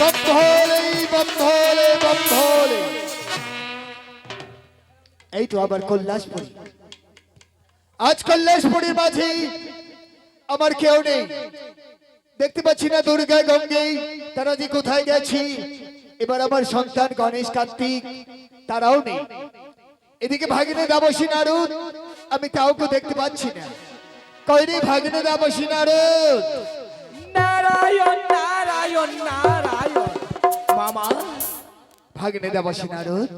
বন্ধলে বন্ধলে বন্ধলে এই তো আবার কৈলাসপুরী আজ কৈলাসপুরীর মাঝে আমার কেউ নেই। দেখতে পাচ্ছি না দুর্গা গঙ্গে। তারা যে কোথায় গেছি? এবার আমার সন্তান গণেশ কার্তিক, তারাও নেই। এদিকে ভাগিনে দাবসী নারদ, আমি কাউকে দেখতে পাচ্ছি না। কয়রে ভাগিনে দাবসী নারদ? নারায়ণ নারায়ণ নারায়ণ। মামা ভাগিনে দাবসী নারদ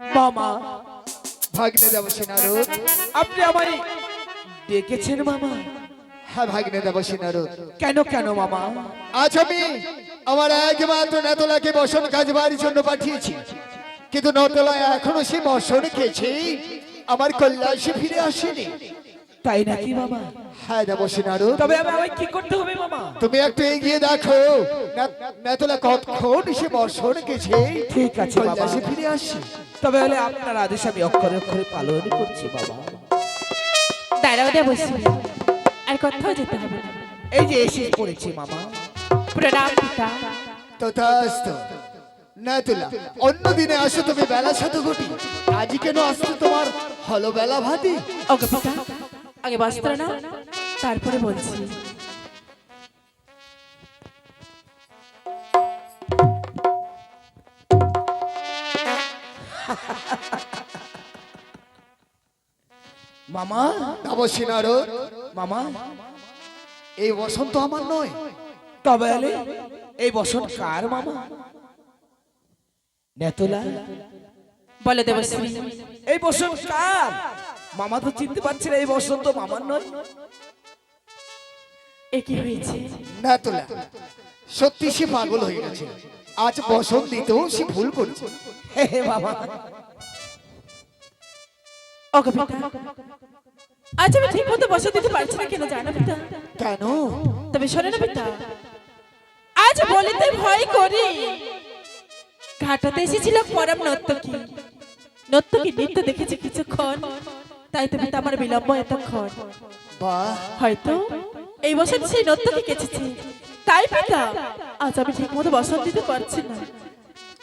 মামা ভাগিনে দাবসী নারদ আপনি আমায় ডেকেছেন মামা হ্যাঁ ভাগিনে দাবসী নারদ কেন কেন মামা? আজ আমি আমার একমাত্র নেতলাকে বসন কাজ বাড়ির জন্য পাঠিয়েছি। কিন্তু নতলা এখনও সে বসন খেয়েছে। আমার কল্যাণে ফিরে আসেনি। তাই নাকি মামা? হ্যাঁ দেবসী নারদ তবে আমি কি করতে হবে মামা? তুমি একটু এগিয়ে দেখো। নেতলা কতক্ষণ সে বর্ষণ গেছে ঠিক আছে বাবা। কৈলাসে ফিরে আসি। তবে হলে আপনার আদেশ আমি অক্ষরে অক্ষরে পালন করছি বাবা দাঁড়াও আর কোথাও যেতে হবে। না এই যে এসে পড়েছি মামা। প্রণাম পিতা তথাস্ত নেতলা অন্য দিনে আসো তুমি বেলা সাত ঘটি। আজ কেন আসতো তোমার হলো বেলা ভাতি? ওকে পিতা আগে বস্ত্র না তারপরে বলছি। মামা দেবসী নারদ মামা এই বসন্ত আমার নয়। তবে এই বসন কার মামা? নেতলা? বলো দেবশ্রী এই বসন কার? মামা তো চিনতে পারছে না এই বসন তো মামার নয়। এ কি হয়েছে? নেতলা সত্যি সে পাগল হয়ে গেছে। আজ বসন্ত দিতেও সে ভুল করছে। হে হে বাবা ওকে আজ আমি ঠিক মতো বসে দিতে পারছি না কেন জানো পিতা? কেন? তবে শোনো না পিতা আজ বলিতে ভয় করি। ঘাটাতে এসেছিল পরম নর্তকী। নর্তকী নৃত্য দেখেছি কিছুক্ষণ তাই তো পিতা আমার বিলম্ব এতক্ষণ। বাহ। হয়তো এই বছর সেই নর্তকী গেছেছে তাই পিতা আজ আমি ঠিক মতো বসন দিতে পারছি না।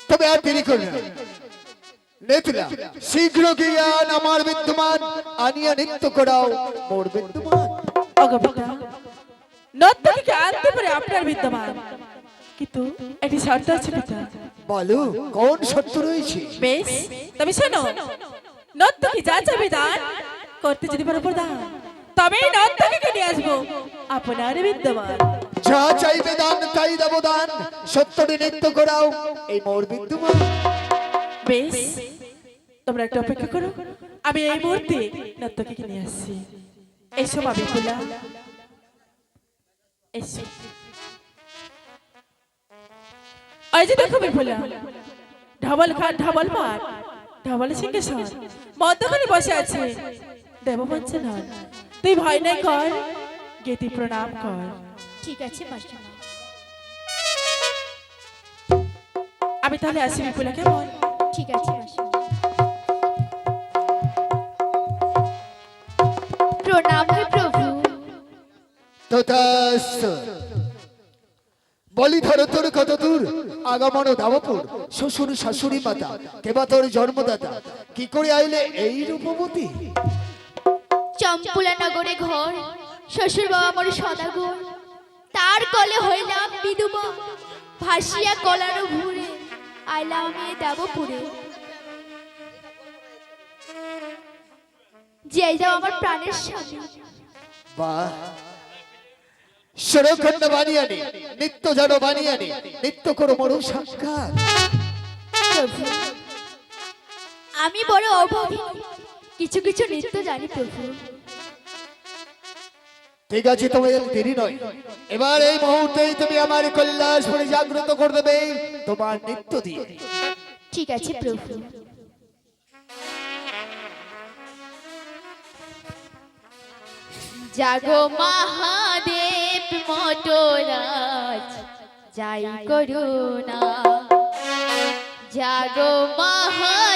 তবে আর দেরি করবে না নেতলা শীঘ্র জ্ঞান আমার বিদ্যমান আনিয়া নৃত্য করাও মোর বিদ্যমান। নর্তকীকে আনতে পারে আপনার বিদ্যমান। কিন্তু একটি শর্ত আছে পিতা। বলো কোন সত্য রয়েছে? বেশ তবে শোনো নর্তকী যা চাবে দান করতে যদি পারো প্রদান। তবেই নর্তকীকে নিয়ে আসব আপনার বিদ্যমান। যা চাইবে দান তাই দেব দান সত্যটি নৃত্য করাও এই মোর বিদ্যমান। বেশ তোমরা একটা অপেক্ষা করো। আমি এই মুহূর্তে নর্তকীকে নিয়ে আসছি। এসো মা বিপুলা এসো। ওই যে দেখো বিপুলা ঢবল খান ঢবল পাট। ঢবল সিংহেশ্বর মধ্যখানে বসে আছে? দেবপঞ্চ নন তুই ভয় নাই কর গেতি প্রণাম কর। ঠিক আছে আমি তাহলে আসি বিপুলা কেমন? ঠিক আছে। বলি ধর তোর কত দূর? আগমন ধাবপুর শ্বশুর শাশুড়ি মাতা কেবা তোর জন্মদাতা। কি করে আইলে এই রূপবতী? চম্পুলা নগরে ঘর। শ্বশুর বাবা মোর সদাগর। তার কলে হইলাম বিদুম। ভাসিয়া কলারো ভুরে আইলাম আমি দেবপুরে যে যাও আমার প্রাণের স্বামী। বাহ সরখণ্ড বানিয়ে নে নিত্য যেন বানিয়ে নে নিত্য করো মরু সাক্ষাৎ আমি বড় অভাবী কিছু কিছু নৃত্য জানি প্রভু। ঠিক আছে তোমার দেরি নয়। এবার এই মুহূর্তেই তুমি আমার কৈলাসপুরে জাগ্রত করে দেবে তোমার নিত্য দিয়ে। ঠিক আছে প্রভু। জাগো মহাদেব। মটরাজ যাই করুণা। জাগো মহা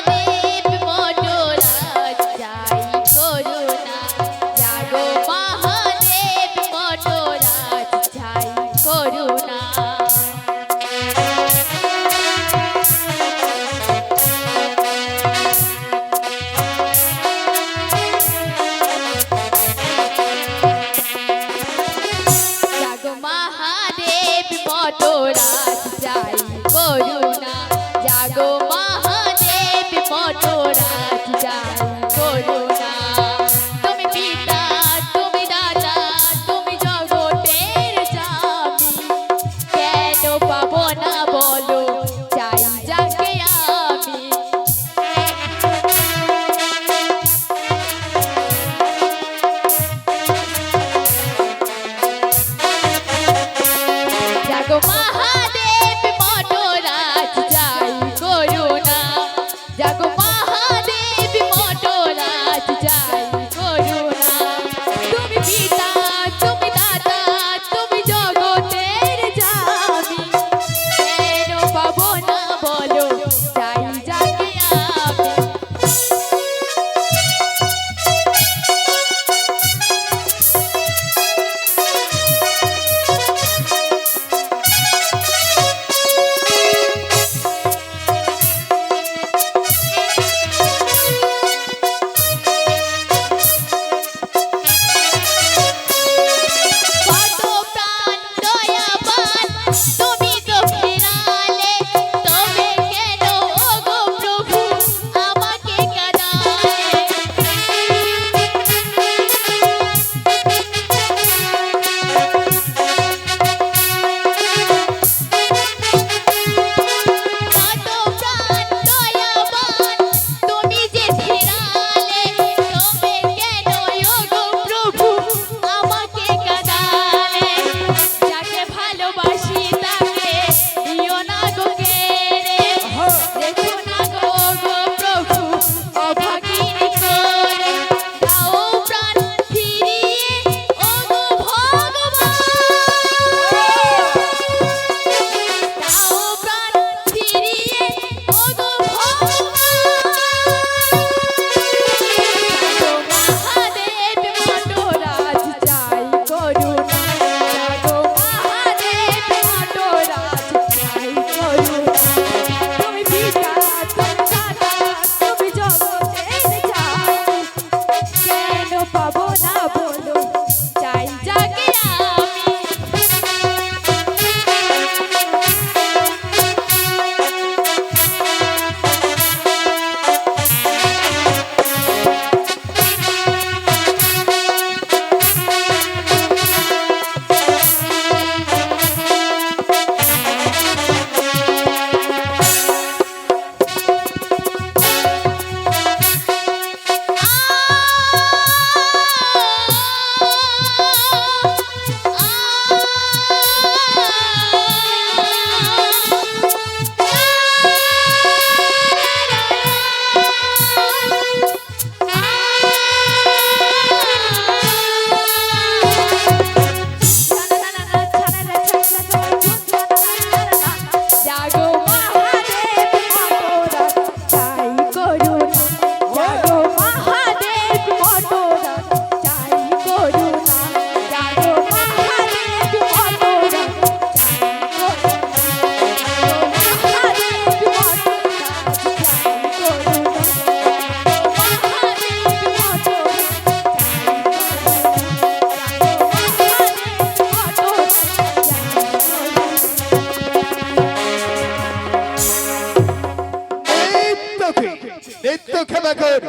বাকর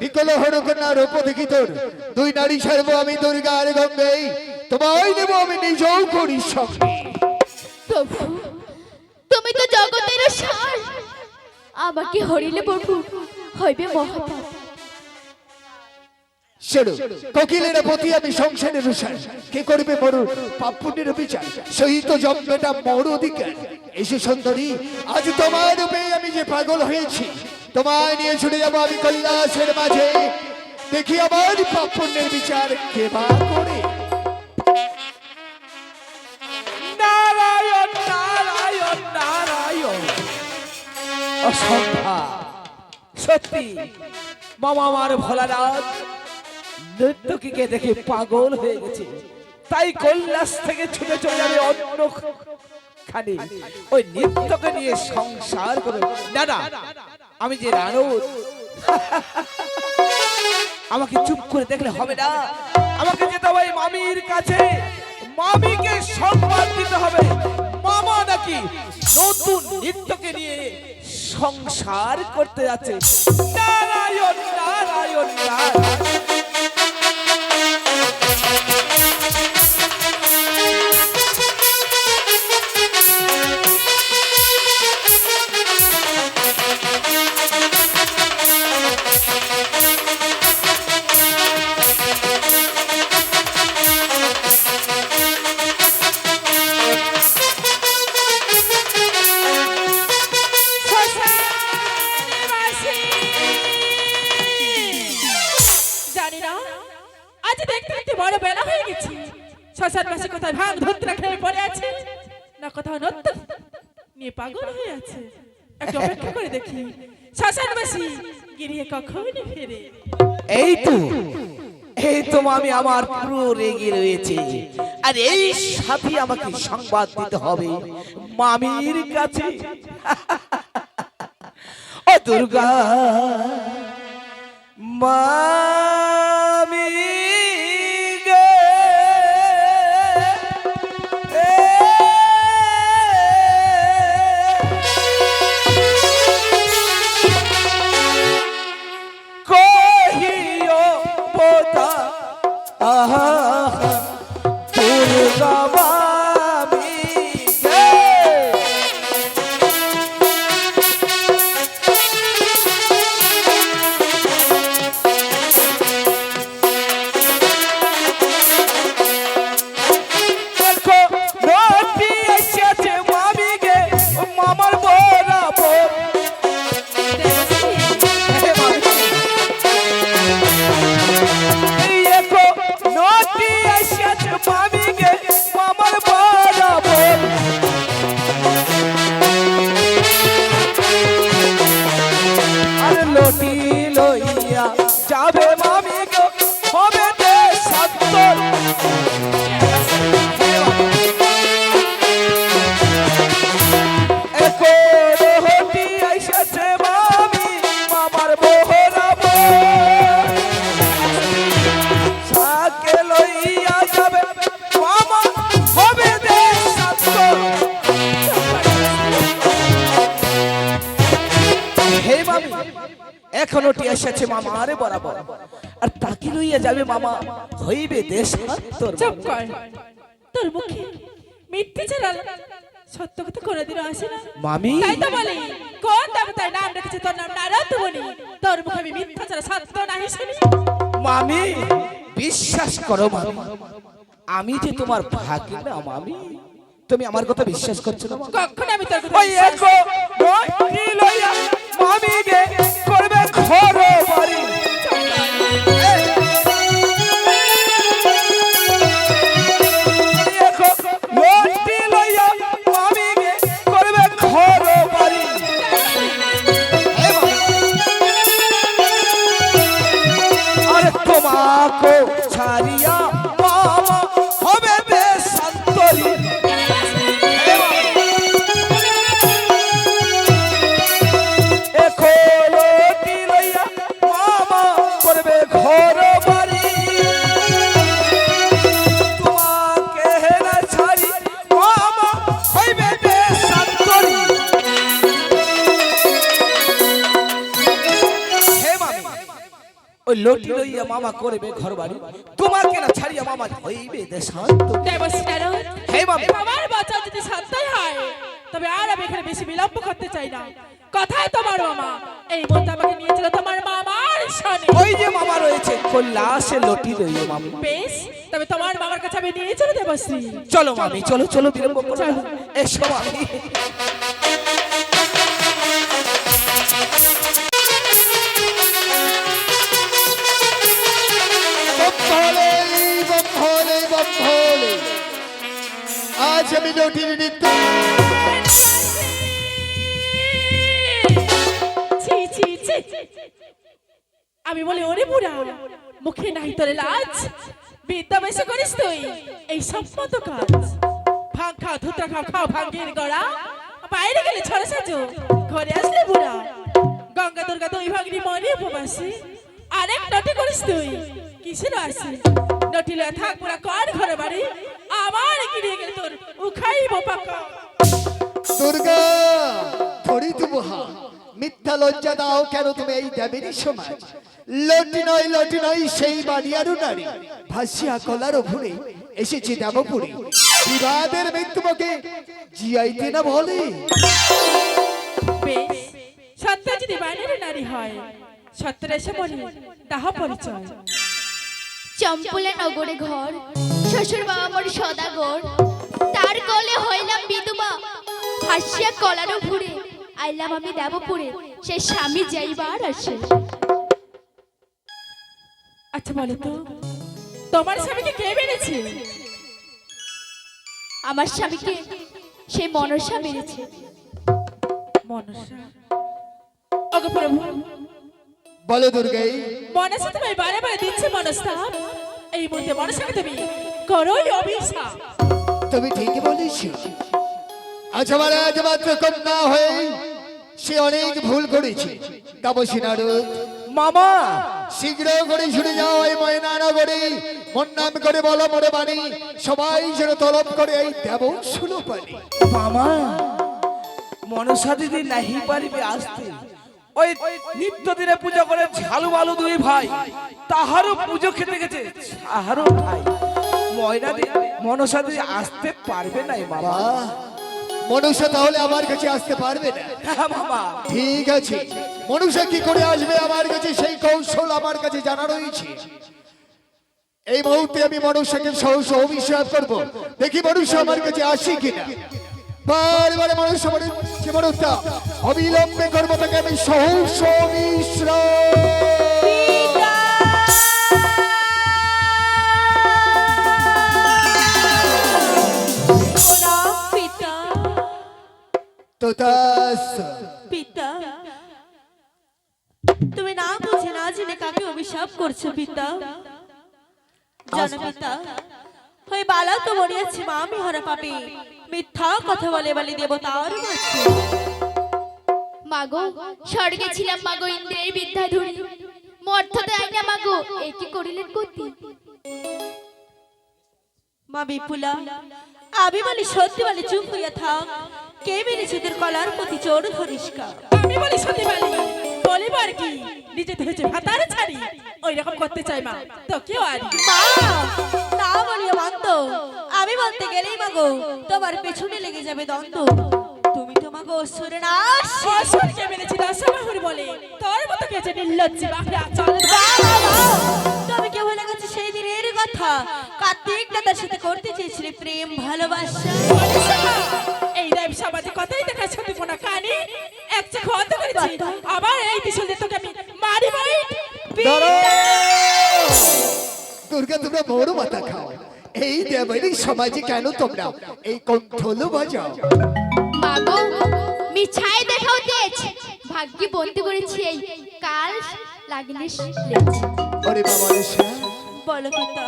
বিকল হরকন্যার উপদেখি তোর দুই নারী সারব আমি দুর্গার গঙ্গে তোমায় নেব আমি নিজেও করি তুমি তো জগতের সার। আমাকে হরিলে প্রভু হইবে মহাপাপ। কোকিলের প্রতি আমি সংসারের সার। কে করবে মরু? পাপ্পুটির বিচার। সহিত জন্মটা মর অধিকার। এসে সুন্দরী আজ তোমার রূপে আমি যে পাগল হয়েছি তোমায় নিয়ে ছুটে যাব আমি কৈলাসের মাঝে। দেখি আমার পাপনের বিচার কে বা করে। সত্যি মামা আমার দেখে পাগল হয়ে গেছে। তাই কৈলাস থেকে ছুটে চলে যাবে অন্য খানি ওই নৃত্যকে নিয়ে সংসার করে আমি যে রানুর আমাকে চুপ করে দেখলে হবে না। আমাকে যেতে হবে মামির কাছে। মামিকে সম্মান দিতে হবে। মামা নাকি নতুন নৃত্যকে নিয়ে সংসার করতে যাচ্ছে। নারায়ণ নারায়ণ নারায়ণ। কোথায় ভাঙ ধুতরা খেয়ে পড়ে আছে। না কোথাও নত্য নিয়ে পাগল হয়ে আছে। একটু অপেক্ষা করে দেখি। শ্মশান মাসি গিরিয়ে কখন ফিরে? এই তো এই তো আমি আমার পুরো রেগে রয়েছে। আর এই সাথে আমাকে সংবাদ দিতে হবে মামির কাছে। ও দুর্গা মামি বরাবর। আর তাকে লইয়া যাবে মামা হইবে দেশান্তর চুপ কর। তোর মুখে মিথ্যে ছাড়া সত্য কথা কোনোদিনও আসে না। মামি। তাই তো বলি কোন দেবতার নাম রেখেছে তোর নাম নারদ বলি তোর মুখে আমি মিথ্যা ছাড়া সত্য নাহি শুনি। মামি বিশ্বাস করো মামি। আমি যে তোমার ভাগিনা মামি তুমি আমার কথা বিশ্বাস করছ না? কখন আমি তোর কথা লইয়া মামা করবে ঘর বাড়ি তোমাকে না ছাড়িয়া মামা হইবে দেশান্ত হে আমার বাচ্চা যদি সত্যই হয় তবে আর আমি এখানে বেশি বিলম্ব করতে চাই না। কথায় তোমার মামা এই মধ্যে আমাকে নিয়েছিল তোমার মামার শনি ওই যে মামা রয়েছে কৈলাসে লটি লইয়া মামি। বেশ তবে তোমার মামার কাছে আমি নিয়ে চলো দেবশ্রী চলো মামি চলো চলো বিলম্ব করো এসো মামি। বম্ভলে আজ আমি লটির নৃত্য আমি বলি, ওরে বুড়া, মুখে নাই তোরে লাজ? বিদ্যা বেশি করিস তুই? এই সম্মত কাজ? ভাং খা, ধুতরা খা, খাও ভাঙ্গের গড়া। বাইরে গেলে ছড়া সাজো। ঘরে আসলে বুড়া। গঙ্গা দুর্গা দুই ভাগনি মনে উপবাসী। আরেক নটি করিস তুই? কিসের আসি নটিলে থাক পুরা কর ঘরে বাড়ি আমার কিনে গেলে তোর উখাইব পাকা। দুর্গা ধরি তুমহা মিথ্যা লজ্জা দাও কেন তুমি এই দেবেরই সমাজ? লটি নয় লটি নয় সেই বাড়িয়ারও নারী। ভাসিয়া কলার ভুরে এসেছে দেবপুরে। বিবাদের মৃত্যুমকে জিয়াইতে না বলে সত্য যদি বাইরের নারী হয় সত্যের এসে বলি তাহা পরিচয়। চম্পলে নগরে ঘর শ্বশুর বাবা মোর সদাগর। তার কলে হইলাম বিধবা। হাসিয়া কলারও ঘুরে আইলাম আমি দেবপুরে। সে স্বামী যাইবার আসে। আচ্ছা বলো তো। তোমার স্বামীকে কে বেড়েছে আমার স্বামীকে সে মনসা মেরেছে। মনসা। ওগো প্রভু বলো দুর্গাই মনসা তুমি বারে বারে দিচ্ছে মনস্তাপ এই মুহূর্তে মনসাকে তুমি করোই অভিশাপ। তুমি ঠিকই বলেছ। আজ আমার একমাত্র কন্যা হয়ে সে অনেক ভুল করেছে। তাপসী নারদ। মামা! শীঘ্র করে ছুটে যাও এই ময়নানগরে মন নাম করে বলো মনে বাণী। সবাই যেন তলব করে এই দেব শুনো পানি মামা! মনসা দিদি নাহি পারিবে আসতে। ওই নিত্য দিনে পূজা করে ঝালু বালু দুই ভাই তাহারও পুজো খেতে গেছে। তাহারও ভাই ময়না মনসা দিদি আসতে পারবে নাই বাবা। বাহ মনুষ্য তাহলে আমার কাছে আসতে পারবে না। হ্যাঁ ঠিক আছে। মনুষ্য কি করে আসবে আমার কাছে সেই কৌশল আমার কাছে জানা রয়েছে। এই মুহূর্তে আমি মনুষ্যকে সহস অভিশাপ করব। দেখি মনুষ্য আমার কাছে আসি কিনা। বারবার মনুষ্য মনে জীবনতা অবিলম্বে করব তাকে আমি সহস পিতা। তোতাস পিতা। তুমি না বুঝে না জেনে কাকে অভিশাপ করছ পিতা? জানো পিতা হয়ে বালা তো মরিয়াছি মা আমি হরা পাপি। মিথ্যা কথা বলে বলি দেবতার মাঝে মাগো স্বর্গে ছিলাম মাগো ইন্দ্রের বিদ্যা ধরি। মর্থতে আইনা মাগো এ কি করিলেন গতি? মা বিপুলা আমি বলি সত্যি বলি চুপ হইয়া থাক। কে মেরেছে তোর কলার প্রতি চোর ধরিসকা আমি বলি সত্যি বলি বলিবার কি? নিজে ধরেছে ভাতার ছাড়ি। ওই রকম করতে চাই মা তো কেউ আর মা! না বলিয়া বান্ধ আমি বলতে গেলেই মাগো তোমার পেছনে লেগে যাবে দ্বন্দ্ব। তুমি তো মাগো অসুরে না অসুরকে মেরেছি দাসাবাহুর বলে। তোর মতো কেছে নির্লজ্জি বাপরে চল তবে কেউ হলে গেছে সেই দিনের কথা? কার্তিক দাদার সাথে করতে চেয়েছিলে প্রেম ভালোবাসা। এই দেব সমাজে কথাই দেখা সত্যি কোনা কানে এক চোখ অন্ধ করেছি। আবার এই পিছনে তোকে আমি মারি মারি দুর্গা তোমরা বড় মাথা খাও। এই দেবেরই সমাজে কেন তোমরা? এই কণ্ঠল বাজাও। মাগো মিছাই দেখাও ভাগ্যে বন্দি করেছি এই কাল লাগিলে ওরে বাবা বলো পিতা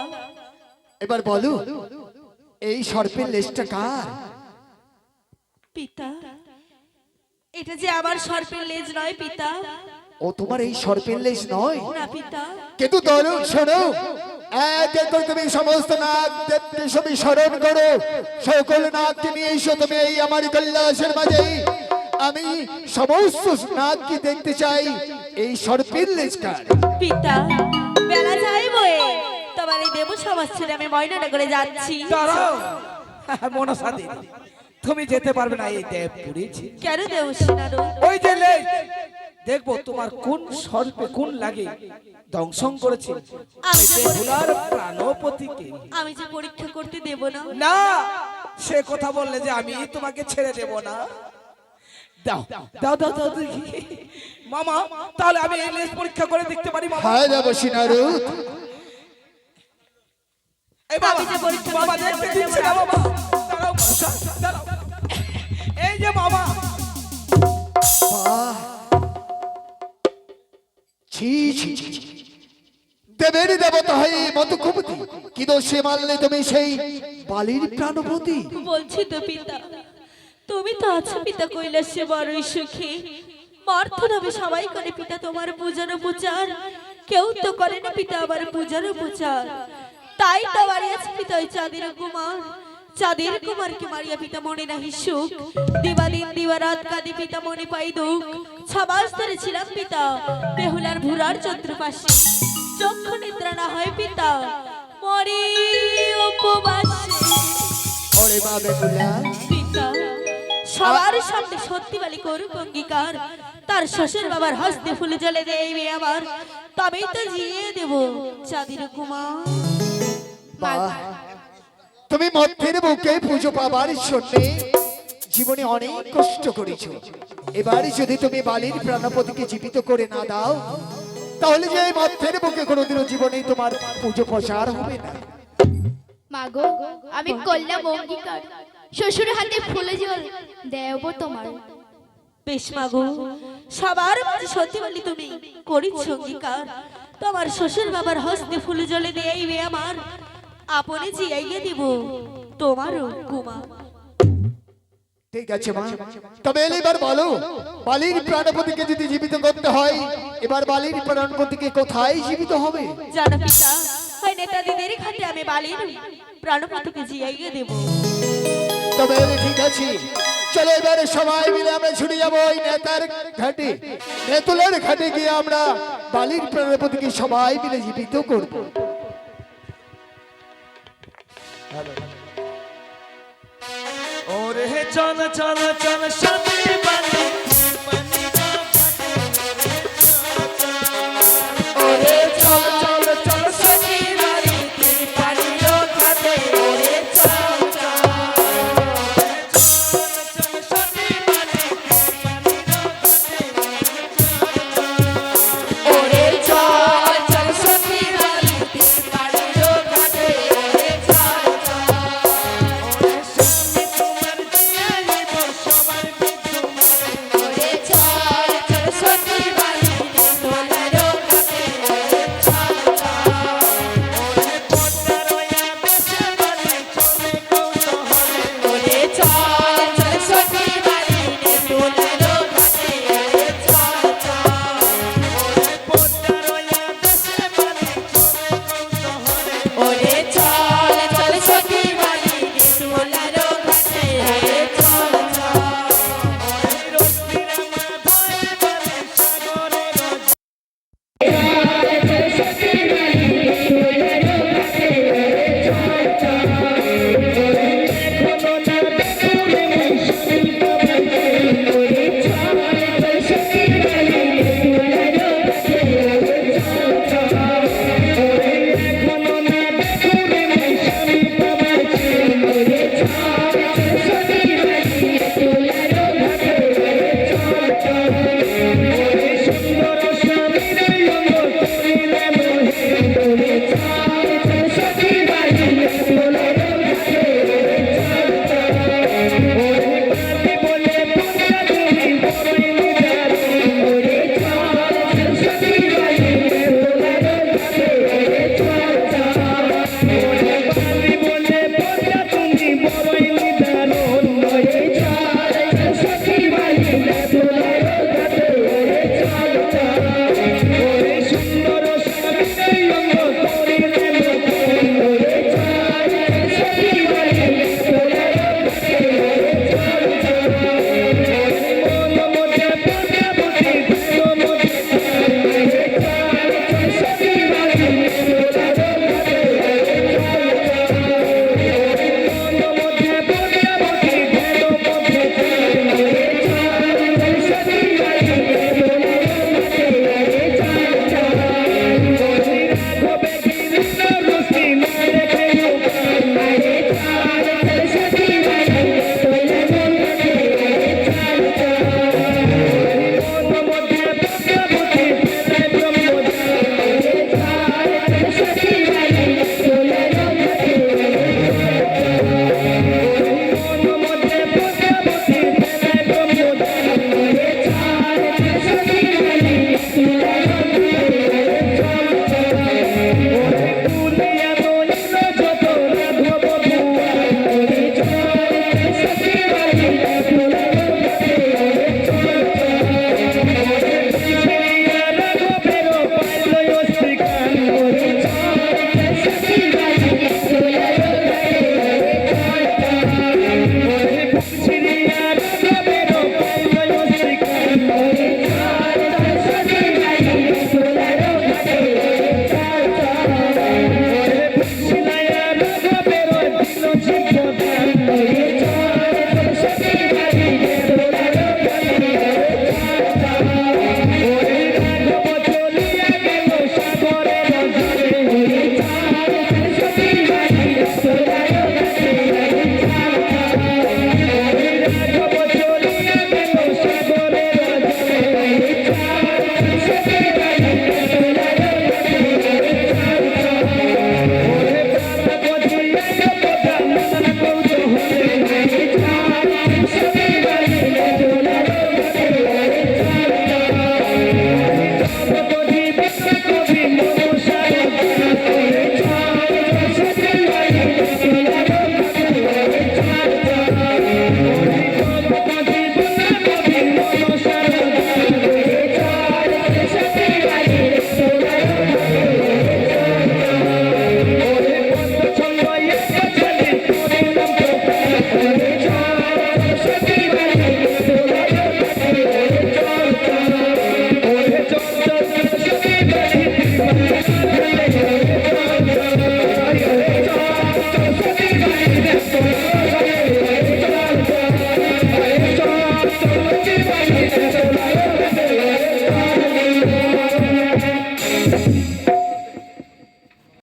এবার বলো এই সর্পের লেজটা কার? পিতা এটা যে আমার সর্পের লেজ নয় পিতা। ও তোমার এই সর্পের লেজ নয়? না পিতা। কিন্তু ধরো শোনো। এক এক করে তুমি সমস্ত নাগ দেবকে সবই স্মরণ করো। সকল নাগকে নিয়ে এসো তুমি এই আমার কৈলাসের মাঝে। আমি সমস্ত নাগকে দেখতে চাই। এই সর্পের লেজ কার পিতা বেলা যাই তোমার এই দেব সমাজ ছেড়ে আমি ময়নানগরে যাচ্ছি। দাঁড়াও। মনসা দিদি তুমি যেতে পারবে না এই দেবপুরি। ছি- কেন দেব ওই যে লেজ। দেখব তোমার কোন সর্পে কোন লাগে। দংশন করেছে। আমি যে পরীক্ষা- বেহুলার প্রাণপতিকে। আমি যে পরীক্ষা করতে দেব না। না সে কথা বললে যে আমি তোমাকে ছেড়ে দেব না। দাও দাও দাও দাও মামা তাহলে আমি এই পরীক্ষা করে দেখতে পারি মামা। হায় দেবসী নারদ এই বাবা যে পরীক্ষা বাবা করতে দেখতে দিচ্ছে না। না বাবা। দাঁড়াও দাঁড়াও। এই যে মামা। বাহ ছি। দেবের দেবতা হয়ে মতকুমতি কি দোষে মানলে তুমি সেই বালির প্রাণপতি বলছি তো পিতা, তুমি তো আছো পিতা কৈলাসে বড়ই সুখী। মর্থ নামে সবাই করে পিতা তোমার পূজার উপচার। কেউ তো করে না পিতা আবার পূজার উপচার। তাই তো বাড়িয়েছে পিতা ওই চাঁদের কুমার। চাঁদের কুমারকে মারিয়া পিতা মনে নাহি সুখ। দিবাদিন দিবারাত কাঁদি পিতা মনে পাই দুঃখ। ছমাস ধরে ছিলাম পিতা। বেহুলার ভুরার চন্দ্রপাশে। চক্ষু নিদ্রা না হয় পিতা। মরি উপবাসে ওরে মা পিতা সবার সামনে সত্যি বলে করুক অঙ্গীকার। তার শ্বশুর বাবার হস্তে ফুলে জলে দেবে আমার। তবেই তো জিয়ে দেব চাঁদির কুমার। তুমি মধ্যের বুকে পুজো পাবার জন্যে জীবনে অনেক কষ্ট করেছ। এবার যদি তুমি বালির প্রাণপতিকে জীবিত করে না দাও তাহলে যে এই মধ্যের বুকে কোনোদিনও জীবনে তোমার পুজো প্রসার হবে না। মাগো আমি করলাম অঙ্গীকার। শ্বশুর হাতে ফুলে জল দেব তোমার। বেশ মাগো সবার মাঝে সত্যি বলি তুমি করিস অঙ্গীকার। তোমার শ্বশুর বাবার হস্তে ফুলে জলে দেবে আমার। আপনি জিয়াইয়ে দিব। তোমারও কুমার ঠিক আছে মা। তবে এবার বলো বালির প্রাণপতিকে যদি জীবিত করতে হয় এবার বালির প্রাণপতিকে কোথায় জীবিত হবে? জানো পিতা হয় নেতাদিদের ঘাটে আমি বালির প্রাণপতিকে জিয়াইয়ে দেব। তবে ঠিক আছে চলো এবারে সবাই মিলে আমরা ছুটে যাব ওই নেতার ঘাটে। নেতুলের ঘাটে গিয়ে আমরা বালির প্রাণপতিকে সবাই মিলে জীবিত করব। ওরে চল চল চল সাথে